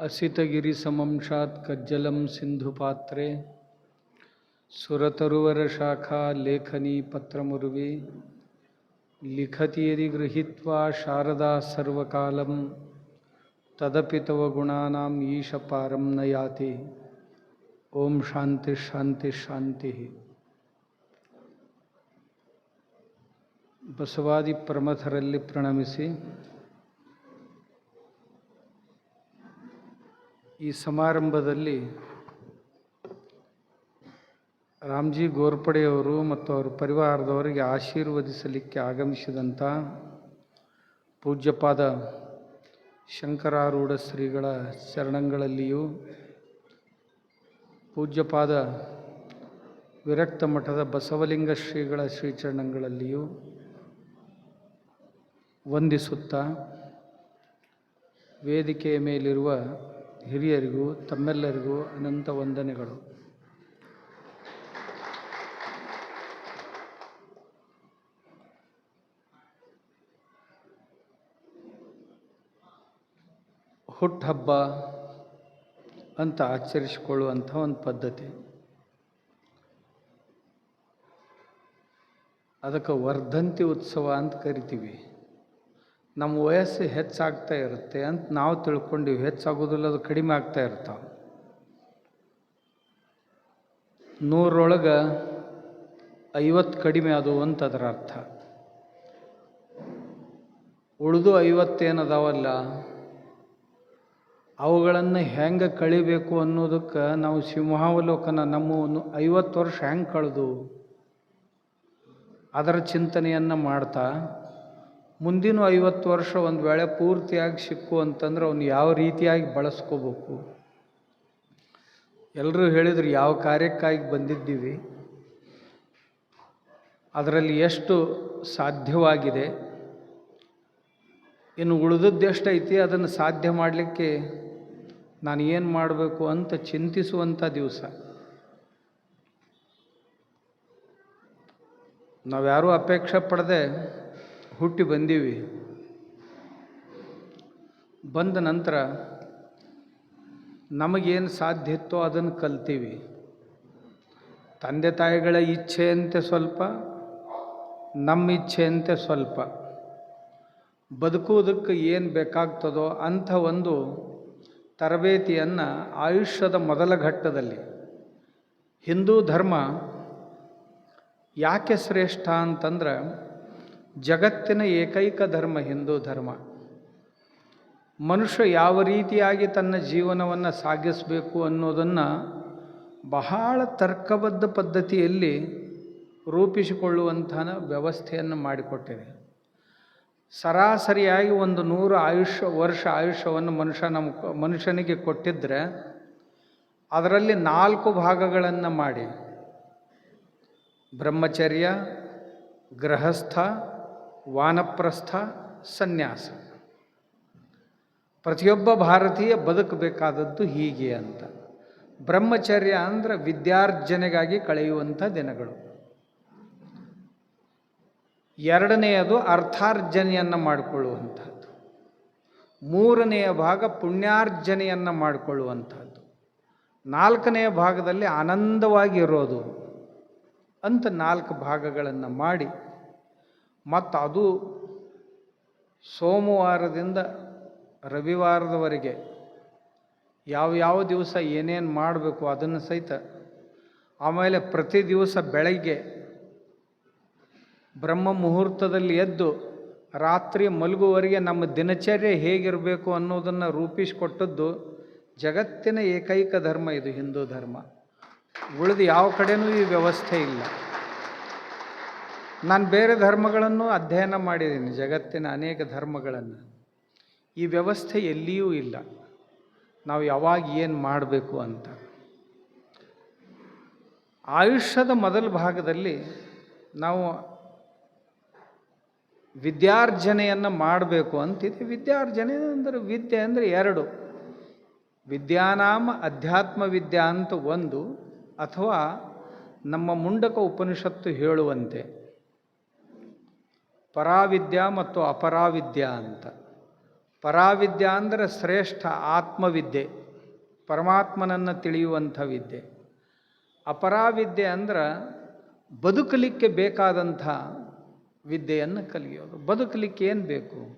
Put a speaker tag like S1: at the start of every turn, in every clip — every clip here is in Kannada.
S1: असितगिरिसमंशात् कज्जलं सिन्धुपात्रे सुरतरुवरशाखा लेखनी पत्रमुर्वी लिखति यदि गृहीत्वा शारदा सर्वकालं तदपि तव गुणानाम् ईशपारं न याति ॐ शान्तिः शान्तिः शान्तिः ಬಸವಾದಿ ಪ್ರಮಥರಲ್ಲಿ ಪ್ರಣಮಿಸಿ ಈ ಸಮಾರಂಭದಲ್ಲಿ ರಾಮ್ಜಿ ಗೋರ್ಪಡೆಯವರು ಮತ್ತು ಅವರ ಪರಿವಾರದವರಿಗೆ ಆಶೀರ್ವದಿಸಲಿಕ್ಕೆ ಆಗಮಿಸಿದಂಥ ಪೂಜ್ಯಪಾದ ಶಂಕರಾರೂಢ ಶ್ರೀಗಳ ಚರಣಗಳಲ್ಲಿಯೂ ಪೂಜ್ಯಪಾದ ವಿರಕ್ತ ಮಠದ ಬಸವಲಿಂಗ ಶ್ರೀಗಳ ಶ್ರೀಚರಣಗಳಲ್ಲಿಯೂ ವಂದಿಸುತ್ತಾ ವೇದಿಕೆಯ ಮೇಲಿರುವ ಹಿರಿಯರಿಗೂ ತಮ್ಮೆಲ್ಲರಿಗೂ ಅನಂತ ವಂದನೆಗಳು. ಹುಟ್ಟುಹಬ್ಬ ಅಂತ ಆಚರಿಸಿಕೊಳ್ಳುವಂಥ ಒಂದು ಪದ್ಧತಿ. ಅದಕ್ಕೆ ವರ್ಧಂತಿ ಉತ್ಸವ ಅಂತ ಕರಿತೀವಿ. ನಮ್ಮ ವಯಸ್ಸು ಹೆಚ್ಚಾಗ್ತಾ ಇರುತ್ತೆ ಅಂತ ನಾವು ತಿಳ್ಕೊಂಡಿವಿ. ಹೆಚ್ಚಾಗೋದಿಲ್ಲ ಅದು ಕಡಿಮೆ ಆಗ್ತಾ ಇರ್ತಾವೆ ನೂರೊಳಗೆ ಐವತ್ತು ಕಡಿಮೆ ಅದು ಅಂತ ಅದರ ಅರ್ಥ. ಉಳಿದು ಐವತ್ತೇನದಾವಲ್ಲ ಅವುಗಳನ್ನು ಹೆಂಗೆ ಕಳಿಬೇಕು ಅನ್ನೋದಕ್ಕೆ ನಾವು ಸಿಂಹಾವಲೋಕನ ನಮ್ಮ ಐವತ್ತು ವರ್ಷ ಹೆಂಗೆ ಕಳೆದು ಅದರ ಚಿಂತನೆಯನ್ನು ಮಾಡ್ತಾ ಮುಂದಿನ ಐವತ್ತು ವರ್ಷ ಒಂದು ವೇಳೆ ಪೂರ್ತಿಯಾಗಿ ಸಿಕ್ಕು ಅಂತಂದ್ರೆ ಅವನು ಯಾವ ರೀತಿಯಾಗಿ ಬಳಸ್ಕೋಬೇಕು? ಎಲ್ಲರೂ ಹೇಳಿದ್ರು ಯಾವ ಕಾರ್ಯಕ್ಕಾಗಿ ಬಂದಿದ್ದೀವಿ? ಅದರಲ್ಲಿ ಎಷ್ಟು ಸಾಧ್ಯವಾಗಿದೆ? ಇನ್ನು ಉಳಿದದ್ದು ಎಷ್ಟೈತಿ? ಅದನ್ನು ಸಾಧ್ಯ ಮಾಡಲಿಕ್ಕೆ ನಾನು ಏನು ಮಾಡಬೇಕು ಅಂತ ಚಿಂತಿಸುವಂಥ ದಿವಸ. ನಾವ್ಯಾರೂ ಅಪೇಕ್ಷೆ ಪಡದೆ ಹುಟ್ಟಿ ಬಂದೀವಿ. ಬಂದ ನಂತರ ನಮಗೇನು ಸಾಧ್ಯ ಇತ್ತೋ ಅದನ್ನು ಕಲ್ತೀವಿ. ತಂದೆ ತಾಯಿಗಳ ಇಚ್ಛೆಯಂತೆ ಸ್ವಲ್ಪ, ನಮ್ಮ ಇಚ್ಛೆಯಂತೆ ಸ್ವಲ್ಪ. ಬದುಕುವುದಕ್ಕೆ ಏನು ಬೇಕಾಗ್ತದೋ ಅಂಥ ಒಂದು ತರಬೇತಿಯನ್ನು ಆಯುಷ್ಯದ ಮೊದಲ ಘಟ್ಟದಲ್ಲಿ. ಹಿಂದೂ ಧರ್ಮ ಯಾಕೆ ಶ್ರೇಷ್ಠ ಅಂತಂದ್ರೆ ಜಗತ್ತಿನ ಏಕೈಕ ಧರ್ಮ ಹಿಂದೂ ಧರ್ಮ. ಮನುಷ್ಯ ಯಾವ ರೀತಿಯಾಗಿ ತನ್ನ ಜೀವನವನ್ನು ಸಾಗಿಸಬೇಕು ಅನ್ನೋದನ್ನು ಬಹಳ ತರ್ಕಬದ್ಧ ಪದ್ಧತಿಯಲ್ಲಿ ರೂಪಿಸಿಕೊಳ್ಳುವಂತಹ ವ್ಯವಸ್ಥೆಯನ್ನು ಮಾಡಿಕೊಟ್ಟಿದೆ. ಸರಾಸರಿಯಾಗಿ ಒಂದು ನೂರು ಆಯುಷ್ಯ, ವರ್ಷ ಆಯುಷ್ಯವನ್ನು ಮನುಷ್ಯ ನಮ್ಮ ಮನುಷ್ಯನಿಗೆ ಕೊಟ್ಟಿದ್ದರೆ ಅದರಲ್ಲಿ ನಾಲ್ಕು ಭಾಗಗಳನ್ನು ಮಾಡಿ. ಬ್ರಹ್ಮಚರ್ಯ, ಗೃಹಸ್ಥ ವಾನಪ್ರಸ್ಥ ಸನ್ಯಾಸ. ಪ್ರತಿಯೊಬ್ಬ ಭಾರತೀಯ ಬದುಕಬೇಕಾದದ್ದು ಹೀಗೆ ಅಂತ. ಬ್ರಹ್ಮಚರ್ಯ ಅಂದರೆ ವಿದ್ಯಾರ್ಜನೆಗಾಗಿ ಕಳೆಯುವಂಥ ದಿನಗಳು. ಎರಡನೆಯದು ಅರ್ಥಾರ್ಜನೆಯನ್ನು ಮಾಡಿಕೊಳ್ಳುವಂಥದ್ದು. ಮೂರನೆಯ ಭಾಗ ಪುಣ್ಯಾರ್ಜನೆಯನ್ನು ಮಾಡಿಕೊಳ್ಳುವಂಥದ್ದು. ನಾಲ್ಕನೆಯ ಭಾಗದಲ್ಲಿ ಆನಂದವಾಗಿ ಇರೋದು ಅಂತ ನಾಲ್ಕು ಭಾಗಗಳನ್ನು ಮಾಡಿ ಮತ್ತು ಅದು ಸೋಮವಾರದಿಂದ ರವಿವಾರದವರೆಗೆ ಯಾವ ಯಾವ ದಿವಸ ಏನೇನು ಮಾಡಬೇಕು ಅದನ್ನು ಸಹಿತ ಆಮೇಲೆ ಪ್ರತಿ ದಿವಸ ಬೆಳಗ್ಗೆ ಬ್ರಹ್ಮ ಮುಹೂರ್ತದಲ್ಲಿ ಎದ್ದು ರಾತ್ರಿ ಮಲಗುವವರೆಗೆ ನಮ್ಮ ದಿನಚರ್ಯ ಹೇಗಿರಬೇಕು ಅನ್ನೋದನ್ನು ರೂಪಿಸಿಕೊಟ್ಟದ್ದು ಜಗತ್ತಿನ ಏಕೈಕ ಧರ್ಮ ಇದು ಹಿಂದೂ ಧರ್ಮ. ಉಳಿದು ಯಾವ ಕಡೆನೂ ಈ ವ್ಯವಸ್ಥೆ ಇಲ್ಲ. ನಾನು ಬೇರೆ ಧರ್ಮಗಳನ್ನು ಅಧ್ಯಯನ ಮಾಡಿದ್ದೀನಿ, ಜಗತ್ತಿನ ಅನೇಕ ಧರ್ಮಗಳನ್ನು. ಈ ವ್ಯವಸ್ಥೆ ಎಲ್ಲಿಯೂ ಇಲ್ಲ. ನಾವು ಯಾವಾಗ ಏನು ಮಾಡಬೇಕು ಅಂತ. ಆಯುಷ್ಯದ ಮೊದಲ ಭಾಗದಲ್ಲಿ ನಾವು ವಿದ್ಯಾರ್ಜನೆಯನ್ನು ಮಾಡಬೇಕು ಅಂತಿದೆ. ವಿದ್ಯಾರ್ಜನೆ ಅಂದರೆ ವಿದ್ಯೆ ಅಂದರೆ ಎರಡು. ವಿದ್ಯಾನಾಮ ಅಧ್ಯಾತ್ಮ ವಿದ್ಯಾ ಅಂತ ಒಂದು, ಅಥವಾ ನಮ್ಮ ಮುಂಡಕ ಉಪನಿಷತ್ತು ಹೇಳುವಂತೆ. ಪರಾವಿದ್ಯಾ ಮತ್ತು ಅಪರಾವಿದ್ಯ ಅಂತ. ಪರಾವಿದ್ಯ ಅಂದರೆ ಶ್ರೇಷ್ಠ ಆತ್ಮವಿದ್ಯೆ, ಪರಮಾತ್ಮನನ್ನು ತಿಳಿಯುವಂಥ ವಿದ್ಯೆ. ಅಪರಾವಿದ್ಯೆ ಅಂದ್ರೆ ಬದುಕಲಿಕ್ಕೆ ಬೇಕಾದಂಥ ವಿದ್ಯೆಯನ್ನು ಕಲಿಯೋದು. ಬದುಕಲಿಕ್ಕೆ ಏನು ಬೇಕು?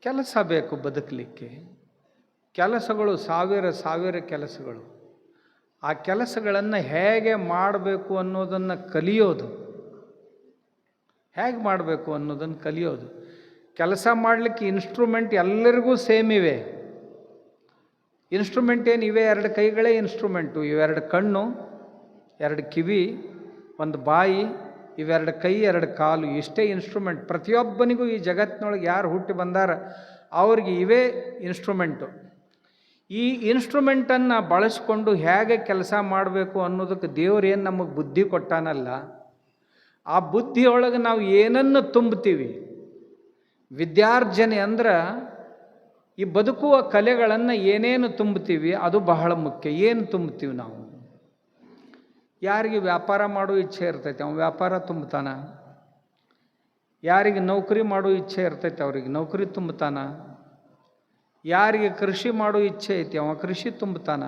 S1: ಕೆಲಸ ಬೇಕು ಬದುಕಲಿಕ್ಕೆ. ಕೆಲಸಗಳು ಸಾವಿರ ಸಾವಿರ ಕೆಲಸಗಳು. ಆ ಕೆಲಸಗಳನ್ನು ಹೇಗೆ ಮಾಡಬೇಕು ಅನ್ನೋದನ್ನು ಕಲಿಯೋದು. ಹೇಗೆ ಮಾಡಬೇಕು ಅನ್ನೋದನ್ನು ಕಲಿಯೋದು. ಕೆಲಸ ಮಾಡಲಿಕ್ಕೆ ಇನ್ಸ್ಟ್ರೂಮೆಂಟ್ ಎಲ್ಲರಿಗೂ ಸೇಮ್ ಇವೆ. ಇನ್ಸ್ಟ್ರೂಮೆಂಟ್ ಏನು ಇವೆ? ಎರಡು ಕೈಗಳೇ ಇನ್ಸ್ಟ್ರೂಮೆಂಟು ಇವೆರಡು ಕಣ್ಣು, ಎರಡು ಕಿವಿ, ಒಂದು ಬಾಯಿ, ಇವೆರಡು ಕೈ, ಎರಡು ಕಾಲು, ಇಷ್ಟೇ ಇನ್ಸ್ಟ್ರೂಮೆಂಟ್ ಪ್ರತಿಯೊಬ್ಬನಿಗೂ ಈ ಜಗತ್ತಿನೊಳಗೆ ಯಾರು ಹುಟ್ಟಿ ಬಂದಾರ? ಅವ್ರಿಗೆ ಇವೇ ಇನ್ಸ್ಟ್ರೂಮೆಂಟು ಈ ಇನ್ಸ್ಟ್ರೂಮೆಂಟನ್ನು ಬಳಸ್ಕೊಂಡು ಹೇಗೆ ಕೆಲಸ ಮಾಡಬೇಕು ಅನ್ನೋದಕ್ಕೆ ದೇವ್ರು ಏನು ನಮಗೆ ಬುದ್ಧಿ ಕೊಟ್ಟಾನಲ್ಲ ಆ ಬುದ್ಧಿಯೊಳಗೆ ನಾವು ಏನನ್ನು ತುಂಬುತ್ತೀವಿ? ವಿದ್ಯಾರ್ಜನೆ ಅಂದ್ರೆ ಈ ಬದುಕುವ ಕಲೆಗಳನ್ನು ಏನೇನು ತುಂಬುತ್ತೀವಿ, ಅದು ಬಹಳ ಮುಖ್ಯ. ಏನು ತುಂಬುತ್ತೀವಿ ನಾವು? ಯಾರಿಗೆ ವ್ಯಾಪಾರ ಮಾಡೋ ಇಚ್ಛೆ ಇರ್ತೈತೆ ಅವನು ವ್ಯಾಪಾರ ತುಂಬುತ್ತಾನ? ಯಾರಿಗೆ ನೌಕರಿ ಮಾಡೋ ಇಚ್ಛೆ ಇರ್ತೈತೆ, ಅವ್ರಿಗೆ ನೌಕರಿ ತುಂಬುತ್ತಾನ? ಯಾರಿಗೆ ಕೃಷಿ ಮಾಡೋ ಇಚ್ಛೆ ಐತಿ, ಅವ ಕೃಷಿ ತುಂಬುತ್ತಾನ?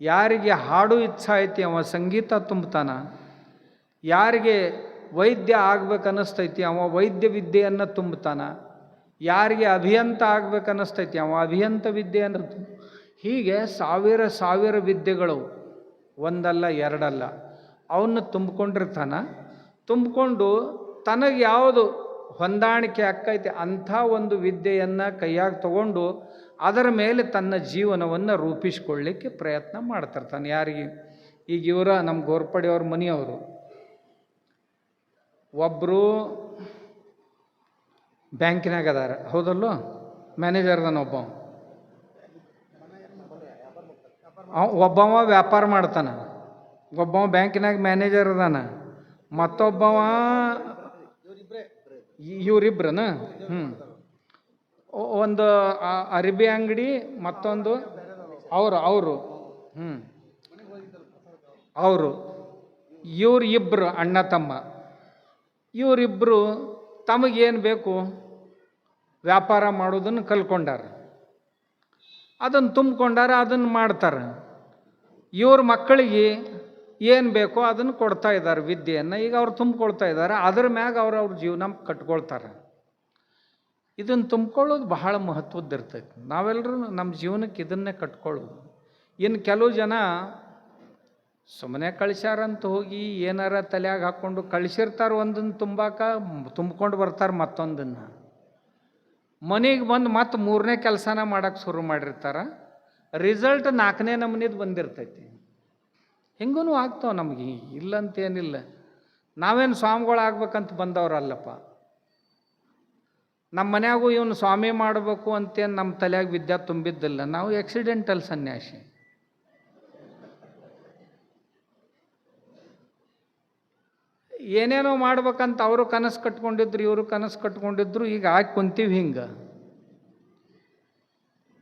S1: ಯಾರಿಗೆ ಹಾಡು ಇಚ್ಛೆ ಐತಿ, ಅವ ಸಂಗೀತ ತುಂಬುತ್ತಾನ? ಯಾರಿಗೆ ವೈದ್ಯ ಆಗ್ಬೇಕನ್ನಿಸ್ತೈತಿ ಅವ ವೈದ್ಯ ವಿದ್ಯೆಯನ್ನು ತುಂಬುತ್ತಾನ? ಯಾರಿಗೆ ಅಭಿಯಂತ ಆಗ್ಬೇಕನ್ನಿಸ್ತೈತಿ ಅವ ಅಭಿಯಂತ ವಿದ್ಯೆಯನ್ನು ಹೀಗೆ ಸಾವಿರ ಸಾವಿರ ವಿದ್ಯೆಗಳು, ಒಂದಲ್ಲ ಎರಡಲ್ಲ ಅವನ್ನ ತುಂಬಿಕೊಂಡಿರ್ತಾನ. ತುಂಬಿಕೊಂಡು ತನಗೆ ಯಾವುದು ಹೊಂದಾಣಿಕೆ ಅಕ್ಕೈತಿ ಅಂಥ ಒಂದು ವಿದ್ಯೆಯನ್ನು ಕೈಯಾಗಿ ತಗೊಂಡು ಅದರ ಮೇಲೆ ತನ್ನ ಜೀವನವನ್ನು ರೂಪಿಸ್ಕೊಳ್ಳಿಕ್ಕೆ ಪ್ರಯತ್ನ ಮಾಡ್ತಿರ್ತಾನೆ ಯಾರಿಗೆ? ಈಗ ಇವರ ನಮ್ಮ ಗೋರ್ಪಡೆಯವ್ರ ಮನೆಯವರು. ಒಬ್ಬರು ಬ್ಯಾಂಕಿನಾಗ ಅದಾರ. ಹೌದಲ್ಲೋ? ಮ್ಯಾನೇಜರ್ ಅದಾನ ಒಬ್ಬ ಒಬ್ಬವ ವ್ಯಾಪಾರ ಮಾಡ್ತಾನ. ಒಬ್ಬವ ಬ್ಯಾಂಕಿನಾಗ ಮ್ಯಾನೇಜರ್ ಅದಾನ. ಮತ್ತೊಬ್ಬವ ಇವರಿಬ್ರನ? ಹ್ಞೂ ಒಂದು ಅರಿಬಿ ಅಂಗಡಿ, ಮತ್ತೊಂದು ಅವರು ಅವರು. ಹ್ಞೂ ಅವರು. ಇವ್ರು ಇಬ್ಬರು ಅಣ್ಣ ತಮ್ಮ. ಇವರಿಬ್ಬರು ತಮಗೇನು ಬೇಕು? ವ್ಯಾಪಾರ ಮಾಡೋದನ್ನು ಕಲ್ಕೊಂಡಾರ. ಅದನ್ನು ತುಂಬಿಕೊಂಡಾರ ಅದನ್ನು ಮಾಡ್ತಾರೆ. ಇವ್ರ ಮಕ್ಕಳಿಗೆ ಏನು ಬೇಕೋ ಅದನ್ನು ಕೊಡ್ತಾ ಇದ್ದಾರೆ ವಿದ್ಯೆಯನ್ನು. ಈಗ ಅವ್ರು ತುಂಬಿಕೊಳ್ತಾ ಇದ್ದಾರೆ ಅದ್ರ ಮ್ಯಾಗ ಅವ್ರು ಅವ್ರ ಜೀವನ ಕಟ್ಕೊಳ್ತಾರೆ. ಇದನ್ನು ತುಂಬ್ಕೊಳ್ಳೋದು ಬಹಳ ಮಹತ್ವದ್ದು ಇರ್ತೈತಿ ನಾವೆಲ್ಲರೂ ನಮ್ಮ ಜೀವನಕ್ಕೆ ಇದನ್ನೇ ಕಟ್ಕೊಳ್ಳೋದು. ಇನ್ನು ಕೆಲವು ಜನ ಸುಮ್ಮನೆ ಕಳಿಸ್ಯಾರಂತ ಹೋಗಿ ಏನಾರ ತಲೆಯಾಗ ಹಾಕ್ಕೊಂಡು ಕಳಿಸಿರ್ತಾರೆ ಒಂದನ್ನು ತುಂಬಾಕ, ತುಂಬ್ಕೊಂಡು ಬರ್ತಾರೆ ಮತ್ತೊಂದನ್ನು. ಮನೆಗೆ ಬಂದು ಮತ್ತೆ ಮೂರನೇ ಕೆಲಸನ ಮಾಡೋಕ್ಕೆ ಶುರು ಮಾಡಿರ್ತಾರೆ. ರಿಸಲ್ಟ್ ನಾಲ್ಕನೇ ನಮೂನಿದು ಬಂದಿರ್ತೈತಿ. ಹೆಂಗೂ ಆಗ್ತಾವೆ ನಮಗೆ, ಇಲ್ಲಂತೇನಿಲ್ಲ. ನಾವೇನು ಸ್ವಾಮಿಗಳು ಆಗ್ಬೇಕಂತ ಬಂದವರಲ್ಲಪ್ಪ ನಮ್ಮ ಮನ್ಯಾಗೂ ಇವನು ಸ್ವಾಮಿ ಮಾಡಬೇಕು ಅಂತೇನು ನಮ್ಮ ತಲೆಯಾಗ ವಿದ್ಯಾ ತುಂಬಿದ್ದಿಲ್ಲ. ನಾವು ಆಕ್ಸಿಡೆಂಟಲ್ ಸನ್ಯಾಸಿ. ಏನೇನೋ ಮಾಡ್ಬೇಕಂತ ಅವರು ಕನಸು ಕಟ್ಕೊಂಡಿದ್ರು, ಇವರು ಕನಸು ಕಟ್ಕೊಂಡಿದ್ರು, ಈಗ ಹಾಕಿ ಕುಂತೀವಿ ಹಿಂಗೆ.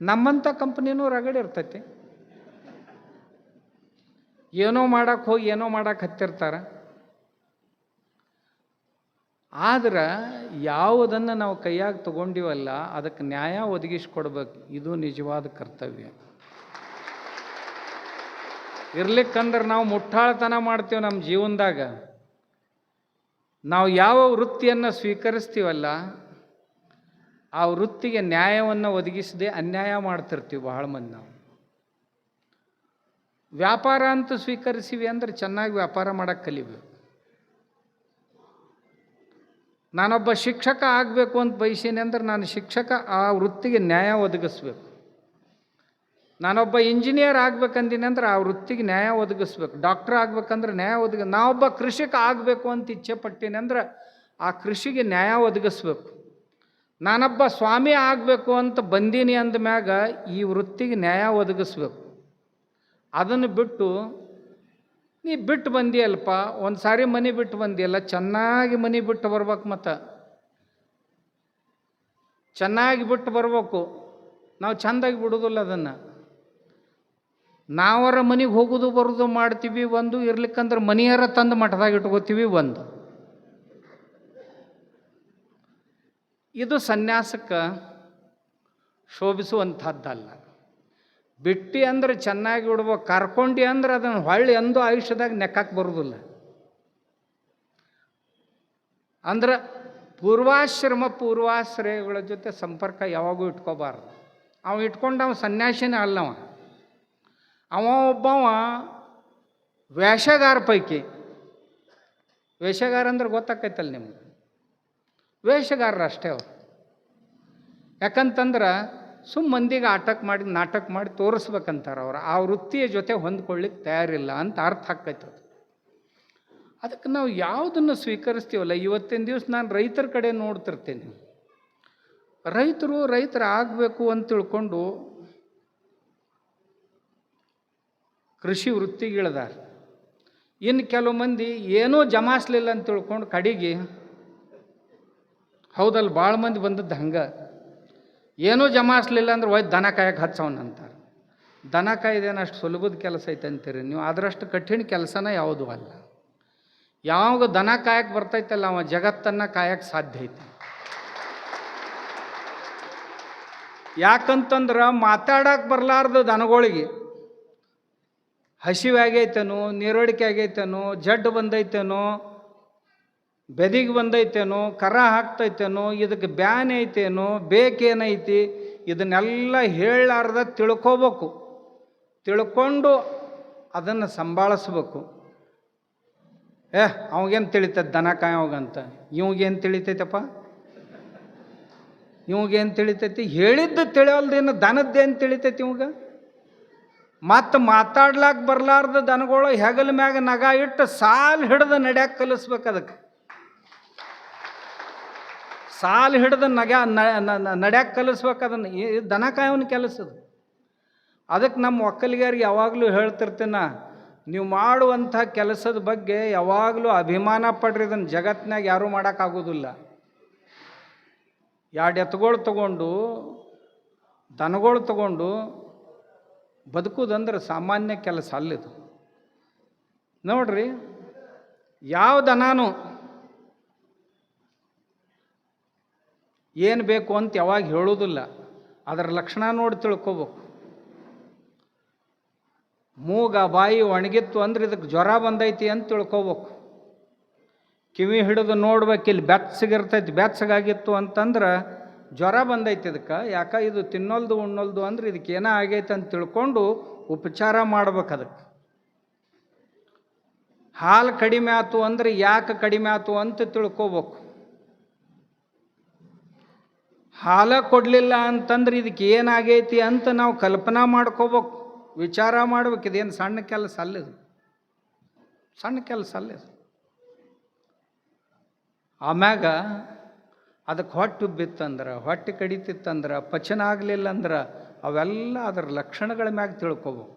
S1: ನಮ್ಮಂಥ ಕಂಪ್ನಿನೂ ರಗಡೆ ಇರ್ತೈತಿ. ಏನೋ ಮಾಡಕ್ಕೆ ಹೋಗಿ, ಏನೋ ಮಾಡಕ್ಕೆ ಹತ್ತಿರ್ತಾರೆ. ಆದ್ರೆ ಯಾವುದನ್ನು ನಾವು ಕೈಯಾಗಿ ತಗೊಂಡಿವಲ್ಲ ಅದಕ್ಕೆ ನ್ಯಾಯ ಒದಗಿಸ್ಕೊಡ್ಬೇಕು. ಇದು ನಿಜವಾದ ಕರ್ತವ್ಯ. ಇರ್ಲಿಕ್ಕಂದ್ರೆ ನಾವು ಮುಟ್ಟಾಳ್ತನ ಮಾಡ್ತೀವಿ ನಮ್ಮ ಜೀವನದಾಗ. ನಾವು ಯಾವ ವೃತ್ತಿಯನ್ನು ಸ್ವೀಕರಿಸ್ತೀವಲ್ಲ, ಆ ವೃತ್ತಿಗೆ ನ್ಯಾಯವನ್ನು ಒದಗಿಸದೆ ಅನ್ಯಾಯ ಮಾಡ್ತಿರ್ತೀವಿ ಬಹಳ ಮಂದಿ ನಾವು. ವ್ಯಾಪಾರ ಅಂತ ಸ್ವೀಕರಿಸಿವಿ ಅಂದ್ರೆ ಚೆನ್ನಾಗಿ ವ್ಯಾಪಾರ ಮಾಡಕ್ಕೆ ಕಲಿಬೇಕು. ನಾನೊಬ್ಬ ಶಿಕ್ಷಕ ಆಗಬೇಕು ಅಂತ ಬಯಸೀನಿ ಅಂದರೆ ನಾನು ಶಿಕ್ಷಕ ಆ ವೃತ್ತಿಗೆ ನ್ಯಾಯ ಒದಗಿಸ್ಬೇಕು. ನಾನೊಬ್ಬ ಇಂಜಿನಿಯರ್ ಆಗ್ಬೇಕಂದಿನಿ ಅಂದ್ರೆ ಆ ವೃತ್ತಿಗೆ ನ್ಯಾಯ ಒದಗಿಸ್ಬೇಕು. ಡಾಕ್ಟರ್ ಆಗ್ಬೇಕಂದ್ರೆ ನ್ಯಾಯ ಒದಗ ನಾವೊಬ್ಬ ಕೃಷಿಕ ಆಗಬೇಕು ಅಂತ ಇಚ್ಛೆ ಪಟ್ಟಿನಂದ್ರೆ ಆ ಕೃಷಿಗೆ ನ್ಯಾಯ ಒದಗಿಸ್ಬೇಕು. ನಾನೊಬ್ಬ ಸ್ವಾಮಿ ಆಗಬೇಕು ಅಂತ ಬಂದೀನಿ ಅಂದಮ್ಯಾಗ ಈ ವೃತ್ತಿಗೆ ನ್ಯಾಯ ಒದಗಿಸ್ಬೇಕು. ಅದನ್ನು ಬಿಟ್ಟು, ನೀ ಬಿಟ್ಟು ಬಂದಿಯಲ್ಪ ಒಂದು ಸಾರಿ ಮನೆ ಬಿಟ್ಟು ಬಂದಿಯಲ್ಲ, ಚೆನ್ನಾಗಿ ಮನೆ ಬಿಟ್ಟು ಬರ್ಬೇಕು ಮತ್ತು. ಚೆನ್ನಾಗಿ ಬಿಟ್ಟು ಬರ್ಬೇಕು. ನಾವು ಚಂದಾಗಿ ಬಿಡೋದಿಲ್ಲ ಅದನ್ನು. ನಾವರ ಮನೆಗೆ ಹೋಗೋದು ಬರೋದು ಮಾಡ್ತೀವಿ, ಒಂದು ಇರ್ಲಿಕ್ಕಂದ್ರೆ ಮನೆಯರ ತಂದು ಮಠದಾಗ ಇಟ್ಕೋತೀವಿ, ಒಂದು. ಇದು ಸನ್ಯಾಸಕ್ಕೆ ಶೋಭಿಸುವಂಥದ್ದಲ್ಲ. ಬಿಟ್ಟಿ ಅಂದ್ರೆ ಚೆನ್ನಾಗಿ ಇಡುವ ಕರ್ಕೊಂಡಿ ಅಂದ್ರೆ ಅದನ್ನು ಹೊಳ್ಳಿ ಎಂದು ಆಯುಷ್ಯದಾಗ ನೆಕ್ಕಕ್ಕೆ ಬರೋದಿಲ್ಲ. ಅಂದ್ರೆ ಪೂರ್ವಾಶ್ರಮ, ಪೂರ್ವಾಶ್ರಯಗಳ ಜೊತೆ ಸಂಪರ್ಕ ಯಾವಾಗೂ ಇಟ್ಕೋಬಾರ್ದು. ಅವ ಇಟ್ಕೊಂಡು ಅವ ಸನ್ಯಾಸಿನೇ ಅಲ್ಲವ. ಅವ ಒಬ್ಬವ ವೇಷಗಾರ ಪೈಕಿ. ವೇಷಗಾರ ಅಂದ್ರೆ ಗೊತ್ತಾಕೈತಲ್ಲ ನಿಮ್ಗೆ? ವೇಷಗಾರರು ಅಷ್ಟೇ ಅವ್ರು. ಯಾಕಂತಂದ್ರೆ ಸುಮ್ಮ ಮಂದಿಗೆ ಆಟಕ್ಕೆ ಮಾಡಿ, ನಾಟಕ ಮಾಡಿ ತೋರಿಸ್ಬೇಕಂತಾರೆ ಅವ್ರು. ಆ ವೃತ್ತಿಯ ಜೊತೆ ಹೊಂದ್ಕೊಳ್ಳಿಕ್ಕೆ ತಯಾರಿಲ್ಲ ಅಂತ ಅರ್ಥ ಆಕೈತೆ ಅದು. ಅದಕ್ಕೆ ನಾವು ಯಾವುದನ್ನು ಸ್ವೀಕರಿಸ್ತೀವಲ್ಲ? ಇವತ್ತಿನ ದಿವಸ ನಾನು ರೈತರ ಕಡೆ ನೋಡ್ತಿರ್ತೀನಿ. ರೈತರು ರೈತರು ಆಗಬೇಕು ಅಂತ ತಿಳ್ಕೊಂಡು ಕೃಷಿ ವೃತ್ತಿಗಿಳಿದಾರ. ಇನ್ನು ಕೆಲವು ಮಂದಿ ಏನೂ ಜಮಾಸ್ಲಿಲ್ಲ ಅಂತ ತಿಳ್ಕೊಂಡು ಕಡೆಗೆ ಹೌದಲ್ಲ ಭಾಳ ಮಂದಿ ಬಂದದ್ದು ಹಂಗೆ. ಏನೂ ಜಮಾಸ್ಲಿಲ್ಲ ಅಂದ್ರೆ ಒಯ್ದು ದನ ಕಾಯಕ್ಕೆ ಹಚ್ಚವನ್ ಅಂತಾರೆ. ದನ ಕಾಯ್ದೇನು ಅಷ್ಟು ಸುಲಭದ ಕೆಲಸ ಐತೆ ಅಂತೀರಿ ನೀವು, ಅದರಷ್ಟು ಕಠಿಣ ಕೆಲಸನ ಯಾವುದೂ ಅಲ್ಲ. ಯಾವಾಗ ದನ ಕಾಯಕ್ಕೆ ಬರ್ತೈತಲ್ಲ, ಅವ ಜಗತ್ತನ್ನು ಕಾಯಕ್ಕೆ ಸಾಧ್ಯ ಐತಿ. ಯಾಕಂತಂದ್ರೆ ಮಾತಾಡಕ್ಕೆ ಬರಲಾರ್ದು ದನಗಳಿಗೆ ಹಸಿವೆ ಆಗೈತೇನೋ ನೀರಡಿಕೆ ಆಗೈತೇನೋ ಜಡ್ಡು ಬಂದೈತೇನೋ, ಬೆದಿಗೆ ಬಂದೈತೇನೋ, ಕರ ಹಾಕ್ತೈತೇನೋ, ಇದಕ್ಕೆ ಬ್ಯಾನ್ ಐತೇನೋ, ಬೇಕೇನೈತಿ, ಇದನ್ನೆಲ್ಲ ಹೇಳಾರ್ದ ತಿಳ್ಕೋಬೇಕು. ತಿಳ್ಕೊಂಡು ಅದನ್ನು ಸಂಭಾಳಿಸ್ಬೇಕು. ಏ, ಅವಾಗೇನು ತಿಳಿತೈತೆ ದನ ಕಾಯೋಗಂತ? ಇವಾಗೇನು ತಿಳಿತೈತಪ್ಪ? ಇವಾಗೇನು ತಿಳಿತೈತಿ? ಹೇಳಿದ್ದು ತಿಳಿಯಲ್ದೇನು ದನದ್ದೇನು ತಿಳಿತೈತಿ ಇವಾಗ? ಮತ್ತು ಮಾತಾಡ್ಲಾಕ ಬರಲಾರ್ದ ದನಗಳು ಹೆಗಲ ಮ್ಯಾಗ ನಗ ಇಟ್ಟು ಸಾಲು ಹಿಡ್ದು ನಡ್ಯಾಕ ಕಲಿಸ್ಬೇಕು ಅದಕ್ಕೆ ಸಾಲು ಹಿಡ್ದು ನಗ ನಡ್ಯಾಕ ಕಲಿಸ್ಬೇಕು ಅದನ್ನು ದನ ಕಾಯೋನ್ ಕೆಲಸ ಅದು. ಅದಕ್ಕೆ ನಮ್ಮ ಒಕ್ಕಲಿಗರಿಗೆ ಯಾವಾಗಲೂ ಹೇಳ್ತಿರ್ತೀನ ನೀವು ಮಾಡುವಂಥ ಕೆಲಸದ ಬಗ್ಗೆ ಯಾವಾಗಲೂ ಅಭಿಮಾನ ಪಡ್ರಿ ಇದನ್ನು ಜಗತ್ತಿನಾಗ ಯಾರೂ ಮಾಡೋಕ್ಕಾಗೋದಿಲ್ಲ ಎರಡು ಎತ್ತುಗಳು ತಗೊಂಡು, ದನಗಳು ತಗೊಂಡು ಬದುಕುದಂದ್ರೆ ಸಾಮಾನ್ಯ ಕೆಲಸ ಅಲ್ಲಿದು. ನೋಡ್ರಿ ಯಾವ ದನಾನು ಏನು ಬೇಕು ಅಂತ ಯಾವಾಗ ಹೇಳೋದಿಲ್ಲ, ಅದರ ಲಕ್ಷಣ ನೋಡಿ ತಿಳ್ಕೋಬೇಕು. ಮೂಗ ಬಾಯಿ ಒಣಗಿತ್ತು ಅಂದ್ರೆ ಇದಕ್ಕೆ ಜ್ವರ ಬಂದೈತಿ ಅಂತ ತಿಳ್ಕೊಬೇಕು. ಕಿವಿ ಹಿಡಿದು ನೋಡ್ಬೇಕು, ಇಲ್ಲಿ ಬೆಚ್ಚಗಿರ್ತೈತಿ, ಬೆಚ್ಚಗಾಗಿತ್ತು ಅಂತಂದ್ರೆ ಜ್ವರ ಬಂದೈತೆ ಇದಕ್ಕೆ. ಯಾಕೆ? ಇದು ತಿನ್ನೋಲ್ದು, ಉಣ್ಣೋಲ್ದು ಅಂದ್ರೆ ಇದಕ್ಕೆ ಏನೋ ಆಗೈತೆ ಅಂತ ತಿಳ್ಕೊಂಡು ಉಪಚಾರ ಮಾಡ್ಬೇಕು ಅದಕ್ಕೆ. ಹಾಲು ಕಡಿಮೆ ಆಯ್ತು ಅಂದ್ರೆ ಯಾಕೆ ಕಡಿಮೆ ಆಯ್ತು ಅಂತ ತಿಳ್ಕೊಬೇಕು. ಹಾಲ ಕೊಡಲಿಲ್ಲ ಅಂತಂದ್ರೆ ಇದಕ್ಕೆ ಏನಾಗೈತಿ ಅಂತ ನಾವು ಕಲ್ಪನಾ ಮಾಡ್ಕೋಬೇಕು. ವಿಚಾರ ಮಾಡ್ಬೇಕು. ಇದೇನು ಸಣ್ಣ ಕೆಲಸ ಅಲ್ಲಿದು ಸಣ್ಣ ಕೆಲಸ ಅಲ್ಲಿದು ಆಮ್ಯಾಗ ಅದಕ್ಕೆ ಹೊಟ್ಟೆ ಬಿತ್ತಂದ್ರೆ, ಹೊಟ್ಟೆ ಕಡಿತಿತ್ತಂದ್ರೆ, ಪಚನ ಆಗಲಿಲ್ಲ ಅಂದ್ರೆ ಅವೆಲ್ಲ ಅದರ ಲಕ್ಷಣಗಳ ಮ್ಯಾಗ ತಿಳ್ಕೊಬೇಕು.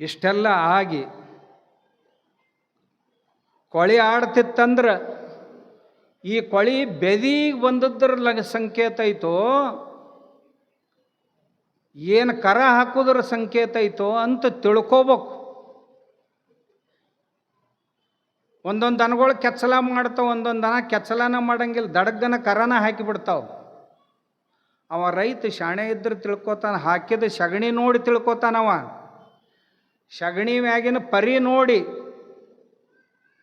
S1: ಇಷ್ಟೆಲ್ಲ ಆಗಿ ಕೊಳಿ ಆಡ್ತಿತ್ತಂದ್ರೆ, ಈ ಕೊಳಿ ಬೆದಿಗೆ ಬಂದದ್ರ ಲಗ ಸಂಕೇತ ಐತೋ, ಏನು ಕರ ಹಾಕೋದ್ರ ಸಂಕೇತ ಐತೋ ಅಂತ ತಿಳ್ಕೋಬೇಕು. ಒಂದೊಂದು ದನಗಳು ಕೆಚ್ಚಲ ಮಾಡ್ತಾವೆ, ಒಂದೊಂದು ದನ ಕೆಚ್ಚಲನ ಮಾಡಂಗಿಲ್ಲ ದಡಗ್ಗನ ಕರನ ಹಾಕಿಬಿಡ್ತಾವೆ ಅವ ರೈತ ಶಾಣೆ ಇದ್ರೆ ತಿಳ್ಕೊತಾನ, ಹಾಕಿದ ಸಗಣಿ ನೋಡಿ ತಿಳ್ಕೊತಾನವ ಸಗಣಿ ಮ್ಯಾಗಿನ ಪರಿ ನೋಡಿ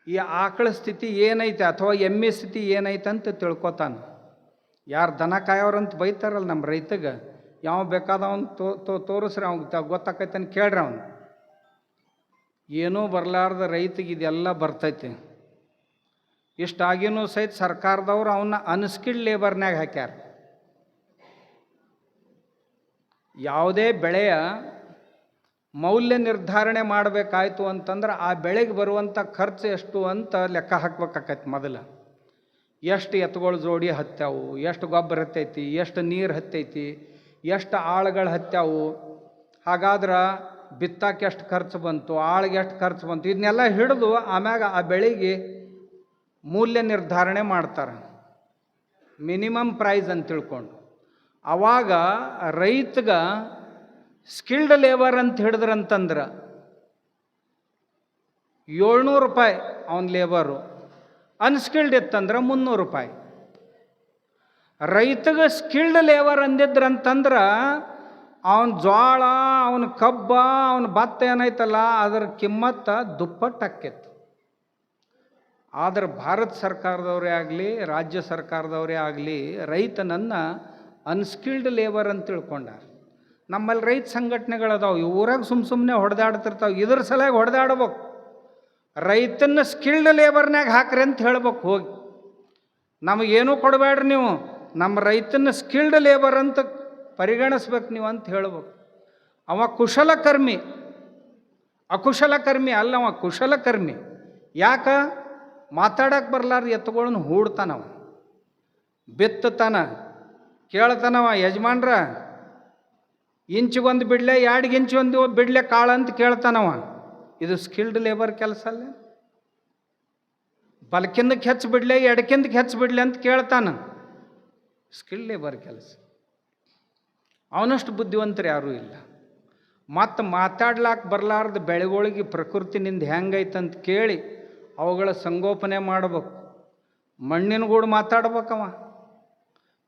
S1: ಈ ಆಕಳ ಸ್ಥಿತಿ ಏನೈತೆ ಅಥವಾ ಎಮ್ಮೆ ಸ್ಥಿತಿ ಏನೈತೆ ಅಂತ ತಿಳ್ಕೊತಾನ. ಯಾರು ದನ ಕಾಯೋರಂತ ಬೈತಾರಲ್ಲ ನಮ್ಮ ರೈತಗೆ, ಯಾವ ಬೇಕಾದವನು ತೋ ತೋ, ತೋರಿಸ್ರಿ ಅವ್ನಿಗೆ ಅಂತ ಕೇಳ್ರಿ ಅವನು. ಏನೂ ಬರಲಾರ್ದ ರೈತಿಗೆ ಇದೆಲ್ಲ ಬರ್ತೈತಿ. ಇಷ್ಟಾಗಿನೂ ಸಹಿತ ಸರ್ಕಾರದವ್ರು ಅವನ್ನ ಅನ್ಸ್ಕಿಲ್ಡ್ ಲೇಬರ್ನಾಗ ಹಾಕ್ಯಾರ. ಯಾವುದೇ ಬೆಳೆಯ ಮೌಲ್ಯ ನಿರ್ಧಾರಣೆ ಮಾಡಬೇಕಾಯ್ತು ಅಂತಂದ್ರೆ ಆ ಬೆಳೆಗೆ ಬರುವಂಥ ಖರ್ಚು ಎಷ್ಟು ಅಂತ ಲೆಕ್ಕ ಹಾಕ್ಬೇಕಾಕೈತಿ ಮೊದಲು. ಎಷ್ಟು ಎತ್ತುಗಳು ಜೋಡಿ ಹತ್ತಾವು ಎಷ್ಟು ಗೊಬ್ಬರ ಹತ್ತೈತಿ, ಎಷ್ಟು ನೀರು ಹತ್ತೈತಿ, ಎಷ್ಟು ಆಳುಗಳು ಹತ್ತಾವು ಹಾಗಾದ್ರೆ ಬಿತ್ತಾಕೆ ಎಷ್ಟು ಖರ್ಚು ಬಂತು, ಆಳಿಗೆ ಎಷ್ಟು ಖರ್ಚು ಬಂತು, ಇದನ್ನೆಲ್ಲ ಹಿಡಿದು ಆಮ್ಯಾಗ ಆ ಬೆಳೆಗೆ ಮೂಲ್ಯ ನಿರ್ಧಾರಣೆ ಮಾಡ್ತಾರೆ. ಮಿನಿಮಮ್ ಪ್ರೈಸ್ ಅಂತ ತಿಳ್ಕೊಂಡು. ಆವಾಗ ರೈತಗ ಸ್ಕಿಲ್ಡ್ ಲೇಬರ್ ಅಂತ ಹಿಡಿದ್ರಂತಂದ್ರೆ ಏಳ್ನೂರು ರೂಪಾಯಿ ಅವನ ಲೇಬರು, ಅನ್ಸ್ಕಿಲ್ಡ್ ಇತ್ತಂದ್ರೆ ಮುನ್ನೂರು ರೂಪಾಯಿ. ರೈತಗೆ ಸ್ಕಿಲ್ಡ್ ಲೇಬರ್ ಅಂದಿದ್ರಂತಂದ್ರೆ ಅವನ ಜೋಳ ಅವನ ಕಬ್ಬ, ಅವನ ಭತ್ತ ಏನೈತಲ್ಲ, ಅದರ ಕಿಮ್ಮತ್ತ ದುಪ್ಪಟ್ಟಕ್ಕೆತ್ತು. ಆದ್ರೆ ಭಾರತ ಸರ್ಕಾರದವರೇ ಆಗಲಿ, ರಾಜ್ಯ ಸರ್ಕಾರದವರೇ ಆಗಲಿ ರೈತನನ್ನು ಅನ್ಸ್ಕಿಲ್ಡ್ ಲೇಬರ್ ಅಂತ ತಿಳ್ಕೊಂಡಾರ. ನಮ್ಮಲ್ಲಿ ರೈತ ಸಂಘಟನೆಗಳದಾವು ಊರಾಗ ಸುಮ್ಮ ಸುಮ್ಮನೆ ಹೊಡೆದಾಡ್ತಿರ್ತಾವೆ, ಇದ್ರ ಸಲುವಾಗಿ ಹೊಡೆದಾಡ್ಬೇಕು. ರೈತನ ಸ್ಕಿಲ್ಡ್ ಲೇಬರ್ನಾಗ ಹಾಕ್ರಿ ಅಂತ ಹೇಳ್ಬೇಕು ಹೋಗಿ. ನಮಗೇನೂ ಕೊಡಬೇಡ್ರಿ ನೀವು. ನಮ್ಮ ರೈತನ ಸ್ಕಿಲ್ಡ್ ಲೇಬರ್ ಅಂತ ಪರಿಗಣಿಸ್ಬೇಕು ನೀವು ಅಂತ ಹೇಳ್ಬೇಕು. ಅವ ಕುಶಲಕರ್ಮಿ. ಅಕುಶಲಕರ್ಮಿ ಅಲ್ಲ ಅವ, ಕುಶಲಕರ್ಮಿ. ಯಾಕ? ಮಾತಾಡಕ್ಕೆ ಬರಲಾರ್ದು ಎತ್ತುಗಳನ್ನ ಹೂಡ್ತಾನವ ಬಿತ್ತತಾನ. ಕೇಳ್ತಾನವ ಯಜಮಾನ್ರ ಇಂಚಿಗೊಂದು ಬಿಡ್ಲೆ ಎರಡು ಇಂಚು ಒಂದು ಬಿಡ್ಲೆ ಕಾಳು ಅಂತ ಕೇಳ್ತಾನವ ಇದು ಸ್ಕಿಲ್ಡ್ ಲೇಬರ್ ಕೆಲಸ ಅಲ್ಲ. ಬಲಕಿಂದಕ್ಕೆ ಹೆಚ್ಚು ಬಿಡ್ಲೆ ಎಡಕಿಂದಕ್ಕೆ ಹೆಚ್ಚು ಬಿಡ್ಲೆ ಅಂತ ಕೇಳ್ತಾನ. ಸ್ಕಿಲ್ಡ್ ಲೇಬರ್ ಕೆಲಸ. ಅವನಷ್ಟು ಬುದ್ಧಿವಂತರು ಯಾರೂ ಇಲ್ಲ. ಮತ್ತು ಮಾತಾಡ್ಲಾಕ ಬರಲಾರ್ದ ಬೆಳೆಗಳಿಗೆ ಪ್ರಕೃತಿನಿಂದ ಹೆಂಗೈತಂತ ಕೇಳಿ ಅವುಗಳ ಸಂಗೋಪನೆ ಮಾಡಬೇಕು. ಮಣ್ಣಿನ ಗೂಡು ಮಾತಾಡ್ಬೇಕವ.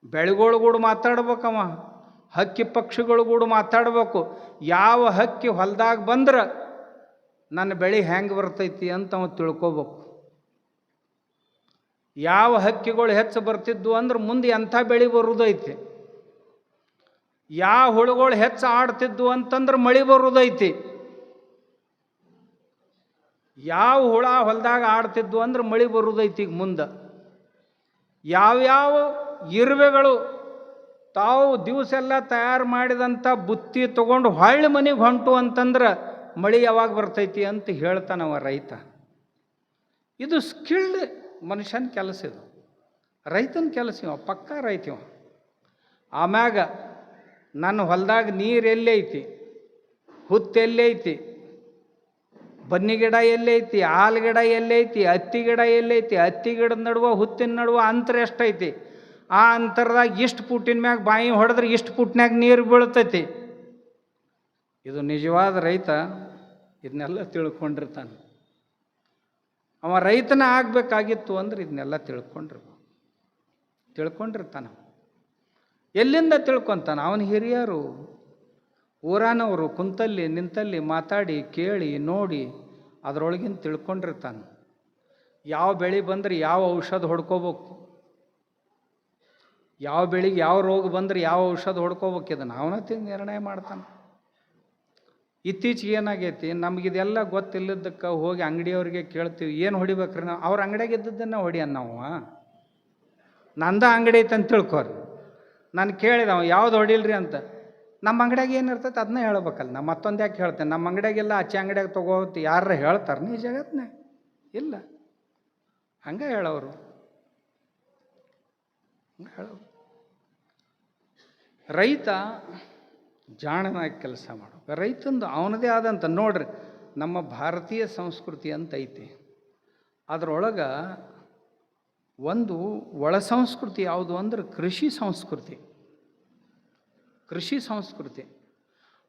S1: ಬೆಳೆಗಳ ಗೂಡು ಮಾತಾಡ್ಬೇಕವ. ಹಕ್ಕಿ ಪಕ್ಷಿಗಳ ಗೂಡು ಮಾತಾಡಬೇಕು. ಯಾವ ಹಕ್ಕಿ ಹೊಲ್ದಾಗ ಬಂದ್ರೆ ನನ್ನ ಬೆಳೆ ಹೆಂಗೆ ಬರ್ತೈತಿ ಅಂತ ಅವ ತಿಳ್ಕೊಬೇಕು. ಯಾವ ಹಕ್ಕಿಗಳು ಹೆಚ್ಚು ಬರ್ತಿದ್ವು ಅಂದ್ರೆ ಮುಂದೆ ಎಂಥ ಬೆಳೆ ಬರುವುದೈತಿ ಯಾವ ಹುಳುಗಳು ಹೆಚ್ಚು ಆಡ್ತಿದ್ದು ಅಂತಂದ್ರೆ ಮಳೆ ಬರೋದೈತಿ. ಯಾವ ಹುಳ ಹೊಲದಾಗ ಆಡ್ತಿದ್ವು ಅಂದ್ರೆ ಮಳೆ ಬರುದೈತಿ ಈಗ ಮುಂದೆ. ಯಾವ್ಯಾವ ಇರುವೆಗಳು ತಾವು ದಿವಸ ಎಲ್ಲ ತಯಾರು ಮಾಡಿದಂಥ ಬುತ್ತಿ ತಗೊಂಡು ಹೊಳ್ಳಿ ಮನೆಗೆ ಹೊಂಟು ಅಂತಂದ್ರೆ ಮಳೆ ಯಾವಾಗ ಬರ್ತೈತಿ ಅಂತ ಹೇಳ್ತಾನವ ರೈತ. ಇದು ಸ್ಕಿಲ್ಡ್ ಮನುಷ್ಯನ ಕೆಲಸ ಇದು. ರೈತನ ಕೆಲಸ ಇವ, ಪಕ್ಕಾ ರೈತ ಇವ. ಆಮ್ಯಾಗ ನನ್ನ ಹೊಲದಾಗ ನೀರು ಎಲ್ಲೈತಿ ಹುತ್ತು ಎಲ್ಲೈತಿ, ಬನ್ನಿ ಗಿಡ ಎಲ್ಲೈತಿ, ಹಾಲು ಗಿಡ ಎಲ್ಲೈತಿ, ಹತ್ತಿ ಗಿಡ ಎಲ್ಲೈತಿ, ಹತ್ತಿ ಗಿಡದ ನಡುವ ಹುತ್ತಿನ ನಡುವ ಅಂತರ ಎಷ್ಟೈತಿ? ಆ ಅಂತರದಾಗ ಇಷ್ಟು ಪುಟ್ಟಿನ ಮ್ಯಾಗ ಬಾಯಿ ಹೊಡೆದ್ರೆ ಇಷ್ಟು ಪುಟ್ಟಿನಾಗ ನೀರು ಬೀಳ್ತೈತಿ? ಇದು ನಿಜವಾದ ರೈತ ಇದನ್ನೆಲ್ಲ ತಿಳ್ಕೊಂಡಿರ್ತಾನೆ. ಅವ ರೈತನ ಆಗಬೇಕಾಗಿತ್ತು ಅಂದ್ರೆ ಇದನ್ನೆಲ್ಲ ತಿಳ್ಕೊಂಡಿರ್ಬೋದು ತಿಳ್ಕೊಂಡಿರ್ತಾನೆ ಎಲ್ಲಿಂದ ತಿಳ್ಕೊತಾನೆ? ಅವನ ಹಿರಿಯರು. ಊರಾನವರು ಕುಂತಲ್ಲಿ ನಿಂತಲ್ಲಿ ಮಾತಾಡಿ, ಕೇಳಿ, ನೋಡಿ, ಅದರೊಳಗಿನ ತಿಳ್ಕೊಂಡಿರ್ತಾನೆ. ಯಾವ ಬೆಳೆ ಬಂದರೆ ಯಾವ ಔಷಧ ಹೊಡ್ಕೋಬೇಕು? ಯಾವ ಬೆಳಿಗೆ ಯಾವ ರೋಗ ಬಂದರೆ ಯಾವ ಔಷಧ ಹೊಡ್ಕೋಬೇಕು? ಇದನ್ನು ಅವನ ನಿರ್ಣಯ ಮಾಡ್ತಾನೆ. ಇತ್ತೀಚೆಗೆ ಏನಾಗೈತಿ, ನಮಗಿದೆಲ್ಲ ಗೊತ್ತಿಲ್ಲದಕ್ಕೆ ಹೋಗಿ ಅಂಗಡಿಯವ್ರಿಗೆ ಕೇಳ್ತೀವಿ, ಏನು ಹೊಡಿಬೇಕ್ರಿ ನಾವು? ಅವ್ರ ಅಂಗಡಿಯಾಗ ಇದ್ದದ್ದನ್ನು ಹೊಡಿಯನ್ ನಾವು ನಂದ ಅಂಗಡಿ ಐತೆ ಅಂತ ತಿಳ್ಕೊರಿ. ನಾನು ಕೇಳಿದವ ಯಾವ್ದು ಹೊಡಿಲ್ರಿ ಅಂತ. ನಮ್ಮ ಅಂಗಡಿಯಾಗ ಏನು ಇರ್ತೈತೆ ಅದನ್ನ ಹೇಳ್ಬೇಕಲ್ಲ, ನಾ ಮತ್ತೊಂದು ಯಾಕೆ ಹೇಳ್ತೇನೆ? ನಮ್ಮ ಅಂಗಡಿಯಾಗೆಲ್ಲ ಆಚೆ ಅಂಗಡಿಯಾಗ ತಗೋತಿ ಯಾರ ಹೇಳ್ತಾರೆ? ನೀ ಜಗತ್ನ. ಇಲ್ಲ. ಹಂಗೆ ಹೇಳೋರು ಹೇಳೋರು ರೈತ ಜಾಣನಾಗಿ ಕೆಲಸ ಮಾಡೋ ರೈತಂದು ಅವನದೇ ಆದಂಥ ನೋಡ್ರಿ, ನಮ್ಮ ಭಾರತೀಯ ಸಂಸ್ಕೃತಿ ಅಂತ ಐತಿ. ಅದರೊಳಗೆ ಒಂದು ಒಳ ಸಂಸ್ಕೃತಿ ಯಾವುದು ಅಂದ್ರೆ ಕೃಷಿ ಸಂಸ್ಕೃತಿ. ಕೃಷಿ ಸಂಸ್ಕೃತಿ.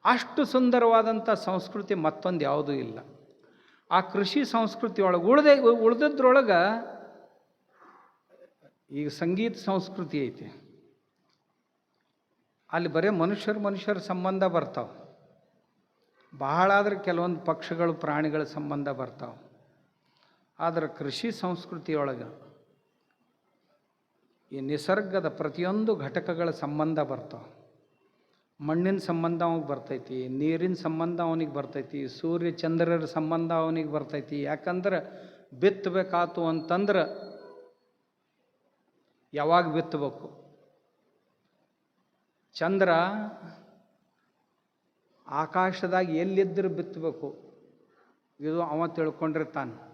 S1: ಅಷ್ಟು ಸುಂದರವಾದಂಥ ಸಂಸ್ಕೃತಿ ಮತ್ತೊಂದು ಯಾವುದೂ ಇಲ್ಲ. ಆ ಕೃಷಿ ಸಂಸ್ಕೃತಿ ಒಳಗೆ ಉಳ್ದೆ, ಉಳ್ದದ್ರೊಳಗೆ ಈಗ ಸಂಗೀತ ಸಂಸ್ಕೃತಿ ಐತಿ. ಅಲ್ಲಿ ಬರೀ ಮನುಷ್ಯರು ಮನುಷ್ಯರ ಸಂಬಂಧ ಬರ್ತಾವೆ. ಬಹಳ ಆದ್ರೆ ಕೆಲವೊಂದು ಪಕ್ಷಿಗಳು ಪ್ರಾಣಿಗಳ ಸಂಬಂಧ ಬರ್ತಾವೆ. ಆದರೆ ಕೃಷಿ ಸಂಸ್ಕೃತಿಯೊಳಗೆ ಈ ನಿಸರ್ಗದ ಪ್ರತಿಯೊಂದು ಘಟಕಗಳ ಸಂಬಂಧ ಬರ್ತಾವೆ. ಮಣ್ಣಿನ ಸಂಬಂಧ ಅವನಿಗೆ ಬರ್ತೈತಿ, ನೀರಿನ ಸಂಬಂಧ ಅವನಿಗೆ ಬರ್ತೈತಿ, ಸೂರ್ಯ ಚಂದ್ರರ ಸಂಬಂಧ ಅವನಿಗೆ ಬರ್ತೈತಿ. ಯಾಕಂದ್ರೆ ಬಿತ್ತಬೇಕಾತು ಅಂತಂದ್ರೆ ಯಾವಾಗ ಬಿತ್ತಬೇಕು? ಚಂದ್ರ ಆಕಾಶದಾಗ ಎಲ್ಲಿದ್ದರೂ ಬಿತ್ತಬೇಕು. ಇದು ಅವ ತಿಳ್ಕೊಂಡಿರ್ತಾನೆ.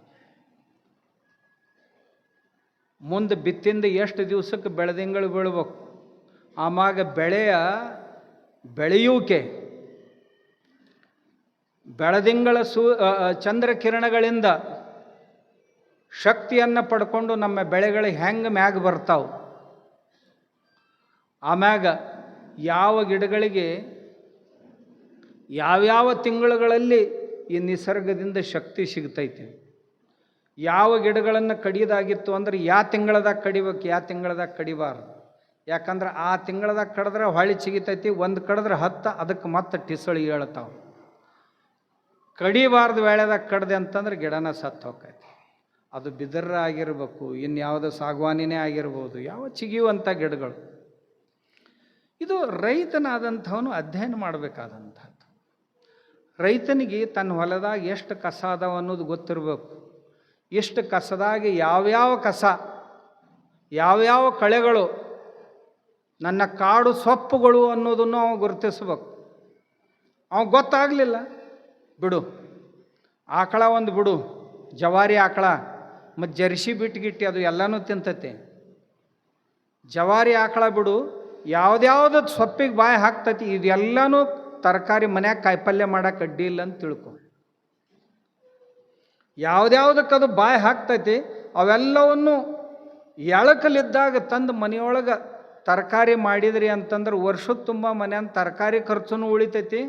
S1: ಮುಂದೆ ಬಿತ್ತಿಂದ ಎಷ್ಟು ದಿವಸಕ್ಕೆ ಬೆಳೆದಿಂಗಳು ಬೀಳ್ಬೇಕು? ಆಮಾಗ ಬೆಳೆಯ ಬೆಳೆಯುವಿಕೆ. ಬೆಳದಿಂಗಳ ಸೂ ಅ, ಅ, ಚಂದ್ರ ಕಿರಣಗಳಿಂದ ಶಕ್ತಿಯನ್ನು ಪಡ್ಕೊಂಡು ನಮ್ಮ ಬೆಳೆಗಳು ಹೆಂಗೆ ಮ್ಯಾಗ ಬರ್ತಾವೆ? ಆಮ್ಯಾಗ ಯಾವ ಗಿಡಗಳಿಗೆ ಯಾವ್ಯಾವ ತಿಂಗಳುಗಳಲ್ಲಿ ಈ ನಿಸರ್ಗದಿಂದ ಶಕ್ತಿ ಸಿಗ್ತೈತೆ? ಯಾವ ಗಿಡಗಳನ್ನು ಕಡಿಯೋದಾಗಿತ್ತು ಅಂದ್ರೆ ಯಾ ತಿಂಗಳದಾಗ ಕಡಿಬೇಕು, ಯಾ ತಿಂಗಳದಾಗ ಕಡಿಬಾರ್ದು. ಯಾಕಂದ್ರೆ ಆ ತಿಂಗಳದಾಗ ಕಡಿದ್ರೆ ಹೊಳಿ ಚಿಗಿತೈತಿ, ಒಂದು ಕಡಿದ್ರೆ ಹತ್ತು, ಅದಕ್ಕೆ ಮತ್ತೆ ಟಿಸಳಿ ಹೇಳ್ತಾವ ಕಡಿಬಾರ್ದು ವೇಳೆದಾಗ ಕಡ್ದೆ ಅಂತಂದ್ರೆ ಗಿಡನ ಸತ್ತು ಹೋಗ್ತೈತಿ. ಅದು ಬಿದರ್ರ ಆಗಿರ್ಬೇಕು ಇನ್ಯಾವುದೋ ಸಾಗವಾನಿನೇ ಆಗಿರ್ಬೋದು, ಯಾವ ಚಿಗಿಯುವಂಥ ಗಿಡಗಳು. ಇದು ರೈತನಾದಂಥವನು ಅಧ್ಯಯನ ಮಾಡಬೇಕಾದಂಥದ್ದು. ರೈತನಿಗೆ ತನ್ನ ಹೊಲದಾಗ ಎಷ್ಟು ಕಸ ಅದಾವ ಅನ್ನೋದು ಗೊತ್ತಿರಬೇಕು. ಎಷ್ಟು ಕಸದಾಗಿ ಯಾವ್ಯಾವ ಕಸ, ಯಾವ್ಯಾವ ಕಳೆಗಳು ನನ್ನ ಕಾಡು ಸೊಪ್ಪುಗಳು ಅನ್ನೋದನ್ನು ಅವ ಗುರುತಿಸ್ಬೇಕು. ಅವ ಗೊತ್ತಾಗಲಿಲ್ಲ. ಬಿಡು. ಆಕಳ ಒಂದು ಬಿಡು. ಜವಾರಿ ಆಕಳ. ಮತ್ತು ಜರ್ಸಿ ಬಿಟ್ಟುಗಿಟ್ಟು ಅದು ಎಲ್ಲನೂ ತಿಂತತೆ. ಜವಾರಿ ಆಕಳ ಬಿಡು. ಯಾವುದ್ಯಾವ್ದು ಸೊಪ್ಪಿಗೆ ಬಾಯಿ ಹಾಕ್ತತಿ, ಇದೆಲ್ಲನೂ ತರಕಾರಿ ಮನ್ಯಾಗ ಕಾಯಿಪಲ್ಯ ಮಾಡಕ್ಕೆ ಅಡ್ಡಿ ಇಲ್ಲ ಅಂತ ತಿಳ್ಕೊ. ಯಾವ್ದ್ಯಾವ್ದಕ್ಕೆ ಅದು ಬಾಯಿ ಹಾಕ್ತೈತಿ, ಅವೆಲ್ಲವನ್ನು ಎಳಕಲಿದ್ದಾಗ ತಂದು ಮನೆಯೊಳಗೆ ತರಕಾರಿ ಮಾಡಿದ್ರಿ ಅಂತಂದ್ರೆ ವರ್ಷದ ತುಂಬ ಮನೆಯನ್ನು ತರಕಾರಿ ಖರ್ಚುನು ಉಳಿತೈತಿ.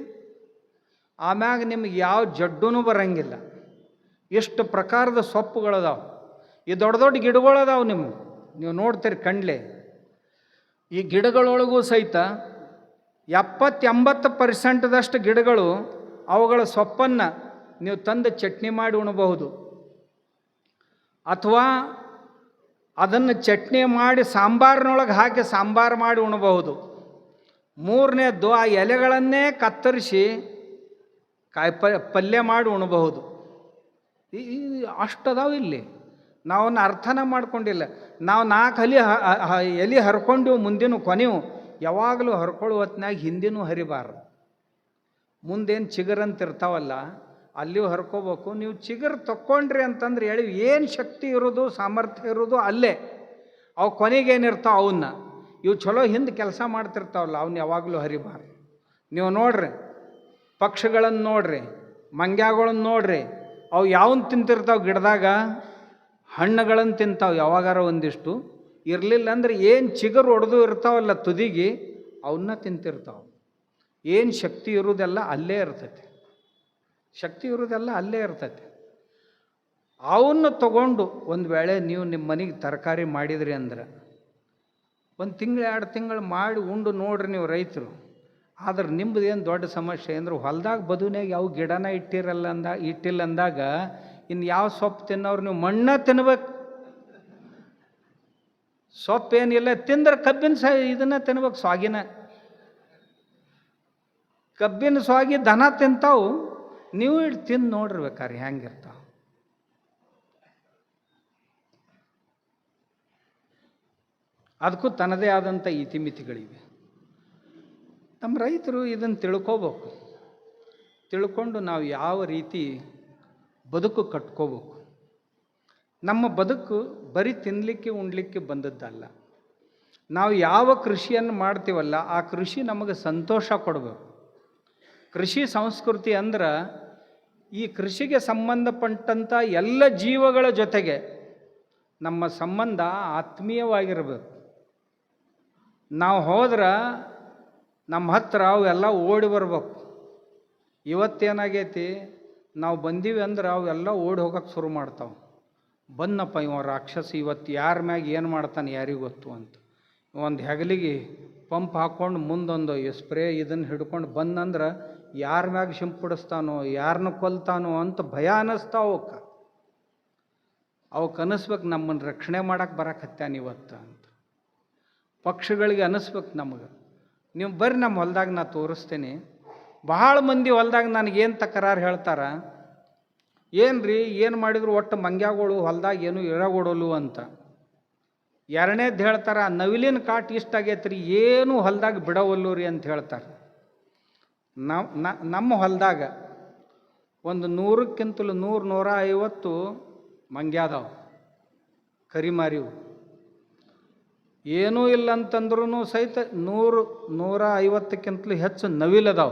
S1: ಆಮ್ಯಾಗ ನಿಮ್ಗೆ ಯಾವ ಜಡ್ಡೂ ಬರಂಗಿಲ್ಲ. ಎಷ್ಟು ಪ್ರಕಾರದ ಸೊಪ್ಪುಗಳದಾವೆ ಈ ದೊಡ್ಡ ದೊಡ್ಡ ಗಿಡಗಳದಾವೆ ನಿಮ್ಮ ನೀವು ನೋಡ್ತೀರಿ ಕಣ್ಲೆ ಈ ಗಿಡಗಳೊಳಗೂ ಸಹಿತ ಎಪ್ಪತ್ತೆಂಬತ್ತು ಪರ್ಸೆಂಟ್ದಷ್ಟು ಗಿಡಗಳು ಅವುಗಳ ಸೊಪ್ಪನ್ನು ನೀವು ತಂದು ಚಟ್ನಿ ಮಾಡಿ ಉಣಬಹುದು. ಅಥವಾ ಅದನ್ನು ಚಟ್ನಿ ಮಾಡಿ ಸಾಂಬಾರಿನೊಳಗೆ ಹಾಕಿ ಸಾಂಬಾರು ಮಾಡಿ ಉಣಬಹುದು. ಮೂರನೇದ್ದು ಆ ಎಲೆಗಳನ್ನೇ ಕತ್ತರಿಸಿ ಕಾಯಿ ಪ, ಪಲ್ಯ ಮಾಡಿ ಉಣಬಹುದು. ಈ- ಅಷ್ಟು ಇಲ್ಲಿ. ನಾವನ್ನ ಅರ್ಥನ ಮಾಡ್ಕೊಂಡಿಲ್ಲ. ನಾವು ನಾಲ್ಕು ಹಲಿ ಎಲೆ ಹರ್ಕೊಂಡು ಮುಂದಿನ ಕೊನೆಯು, ಯಾವಾಗಲೂ ಹರ್ಕೊಳ್ಳೋ ಹೊತ್ನಾಗ ಹಿಂದಿನೂ ಹರಿಬಾರ್ದು. ಮುಂದೇನು ಚಿಗರಂತ ಇರ್ತಾವಲ್ಲ ಅಲ್ಲಿಯೂ ಹರ್ಕೋಬೇಕು. ನೀವು ಚಿಗುರು ತಕ್ಕೊಂಡ್ರಿ ಅಂತಂದ್ರೆ ಹೇಳಿ, ಏನು ಶಕ್ತಿ ಇರೋದು, ಸಾಮರ್ಥ್ಯ ಇರೋದು ಅಲ್ಲೇ. ಅವು ಕೊನೆಗೇನಿರ್ತಾವ ಅವನ್ನ ಇವು ಚಲೋ ಹಿಂದೆ ಕೆಲಸ ಮಾಡ್ತಿರ್ತಾವಲ್ಲ ಅವನ್ನ ಯಾವಾಗಲೂ ಹರಿಬಾರ್ದು ನೀವು ನೋಡ್ರಿ ಪಕ್ಷಿಗಳನ್ನು ನೋಡ್ರಿ ಮಂಗ್ಯಾಗಳನ್ನು ನೋಡ್ರಿ, ಅವು ಯಾವನ್ನ ತಿಂತಿರ್ತಾವೆ ಗಿಡದಾಗ? ಹಣ್ಣುಗಳನ್ನು ತಿಂತಾವೆ ಯಾವಾಗಾರ ಒಂದಿಷ್ಟು. ಇರಲಿಲ್ಲ ಅಂದ್ರೆ ಏನು ಚಿಗುರು ಒಡೆದು ಇರ್ತಾವಲ್ಲ ತುದಿಗೆ ಅವನ್ನ ತಿಂತಿರ್ತಾವೆ. ಏನು ಶಕ್ತಿ ಇರೋದೆಲ್ಲ ಅಲ್ಲೇ ಇರ್ತೈತಿ. ಶಕ್ತಿ ಇರೋದೆಲ್ಲ ಅಲ್ಲೇ ಇರ್ತೈತೆ. ಅವನ್ನ ತಗೊಂಡು ಒಂದು ವೇಳೆ ನೀವು ನಿಮ್ಮ ಮನೆಗೆ ತರಕಾರಿ ಮಾಡಿದ್ರಿ ಅಂದ್ರೆ, ಒಂದು ತಿಂಗಳು, ಎರಡು ತಿಂಗಳು ಮಾಡಿ ಉಂಡು ನೋಡ್ರಿ ನೀವು ರೈತರು. ಆದ್ರೆ ನಿಮ್ಮದು ಏನು ದೊಡ್ಡ ಸಮಸ್ಯೆ ಅಂದ್ರೆ ಹೊಲ್ದಾಗ ಬದುನೇ ಯಾವ ಗಿಡನ ಇಟ್ಟಿರಲ್ಲ ಅಂದ, ಇಟ್ಟಿಲ್ಲ ಅಂದಾಗ ಇನ್ನು ಯಾವ ಸೊಪ್ಪು ತಿನ್ನೋರು ನೀವು ಮಣ್ಣ ತಿನ್ಬೇಕು. ಸೊಪ್ಪು ಏನಿಲ್ಲ ತಿಂದ್ರೆ ಕಬ್ಬಿನ ಸ, ಇದನ್ನ ತಿನ್ಬೇಕು, ಸ್ವಾಗಿನ. ಕಬ್ಬಿನ, ಸ್ವಾಗಿ, ದನ ತಿಂತಾವು. ನೀವು ತಿಂದು ನೋಡಿರ್ಬೇಕಾರೆ ಹೆಂಗಿರ್ತಾವ ಅದಕ್ಕೂ ತನ್ನದೇ ಆದಂಥ ಇತಿಮಿತಿಗಳಿವೆ. ನಮ್ಮ ರೈತರು ಇದನ್ನು ತಿಳ್ಕೋಬೇಕು. ತಿಳ್ಕೊಂಡು ನಾವು ಯಾವ ರೀತಿ ಬದುಕು ಕಟ್ಕೋಬೇಕು. ನಮ್ಮ ಬದುಕು ಬರೀ ತಿನ್ನಲಿಕ್ಕೆ ಉಣ್ಲಿಕ್ಕೆ ಬಂದದ್ದಲ್ಲ. ನಾವು ಯಾವ ಕೃಷಿಯನ್ನು ಮಾಡ್ತೀವಲ್ಲ ಆ ಕೃಷಿ ನಮಗೆ ಸಂತೋಷ ಕೊಡಬೇಕು. ಕೃಷಿ ಸಂಸ್ಕೃತಿ ಅಂದ್ರೆ ಈ ಕೃಷಿಗೆ ಸಂಬಂಧಪಟ್ಟಂಥ ಎಲ್ಲ ಜೀವಗಳ ಜೊತೆಗೆ ನಮ್ಮ ಸಂಬಂಧ ಆತ್ಮೀಯವಾಗಿರಬೇಕು. ನಾವು ಹೋದ್ರೆ ನಮ್ಮ ಹತ್ರ ಅವೆಲ್ಲ ಓಡಿ ಬರ್ಬೇಕು. ಇವತ್ತೇನಾಗೈತಿ, ನಾವು ಬಂದೀವಿ ಅಂದ್ರೆ ಅವೆಲ್ಲ ಓಡಿ ಹೋಗಕ್ಕೆ ಶುರು ಮಾಡ್ತಾವೆ. ಬಂದಪ್ಪ ಇವ ರಾಕ್ಷಸ ಇವತ್ತು ಯಾರ ಮ್ಯಾಗ ಏನು ಮಾಡ್ತಾನೆ ಯಾರಿಗೂ ಗೊತ್ತು ಅಂತ. ಒಂದು ಹೆಗಲಿಗೆ ಪಂಪ್ ಹಾಕ್ಕೊಂಡು ಮುಂದೊಂದು ಸ್ಪ್ರೇ ಇದನ್ನು ಹಿಡ್ಕೊಂಡು ಬಂದಂದ್ರೆ ಯಾರ ಮ್ಯಾಗ ಸಿಂಪಡಿಸ್ತಾನೋ ಯಾರನ್ನ ಕೊಲ್ತಾನೋ ಅಂತ ಭಯ ಅನ್ನಿಸ್ತಾವ ಅವಕ್ಕೆ. ಅವಕ್ಕೆ ಅನ್ನಿಸ್ಬೇಕು ನಮ್ಮನ್ನು ರಕ್ಷಣೆ ಮಾಡಕ್ಕೆ ಬರಕತ್ತಾನ ಇವತ್ತು ಅಂತ. ಪಕ್ಷಿಗಳಿಗೆ ಅನ್ನಿಸ್ಬೇಕು ನಮಗೆ. ನೀವು ಬರ್ರಿ ನಮ್ಮ ಹೊಲ್ದಾಗ ನಾ ತೋರಿಸ್ತೇನೆ. ಭಾಳ ಮಂದಿ ಹೊಲ್ದಾಗ ನನಗೇನು ತಕರಾರು ಹೇಳ್ತಾರ ಏನು ರೀ ಏನು ಮಾಡಿದ್ರು ಒಟ್ಟು ಮಂಗ್ಯಾಗಳು, ಹೊಲ್ದಾಗ ಏನು ಇರಗೊಡಲು ಅಂತ. ಎರಡನೇದು ಹೇಳ್ತಾರೆ, ನವಿಲಿನ ಕಾಟ್ ಇಷ್ಟ ರೀ ಏನು ಹೊಲ್ದಾಗ ಬಿಡವಲ್ಲು ರೀ ಅಂತ ಹೇಳ್ತಾರೆ. ನಾವು ನಮ್ಮ ಹೊಲ್ದಾಗ ಒಂದು ನೂರಕ್ಕಿಂತಲೂ ನೂರು ನೂರ ಐವತ್ತು ಮಂಗ್ಯಾದವು ಕರಿಮಾರಿವು. ಏನೂ ಇಲ್ಲ ಅಂತಂದ್ರೂ ಸಹಿತ ನೂರು ನೂರ ಐವತ್ತಕ್ಕಿಂತಲೂ ಹೆಚ್ಚು ನವಿಲದಾವು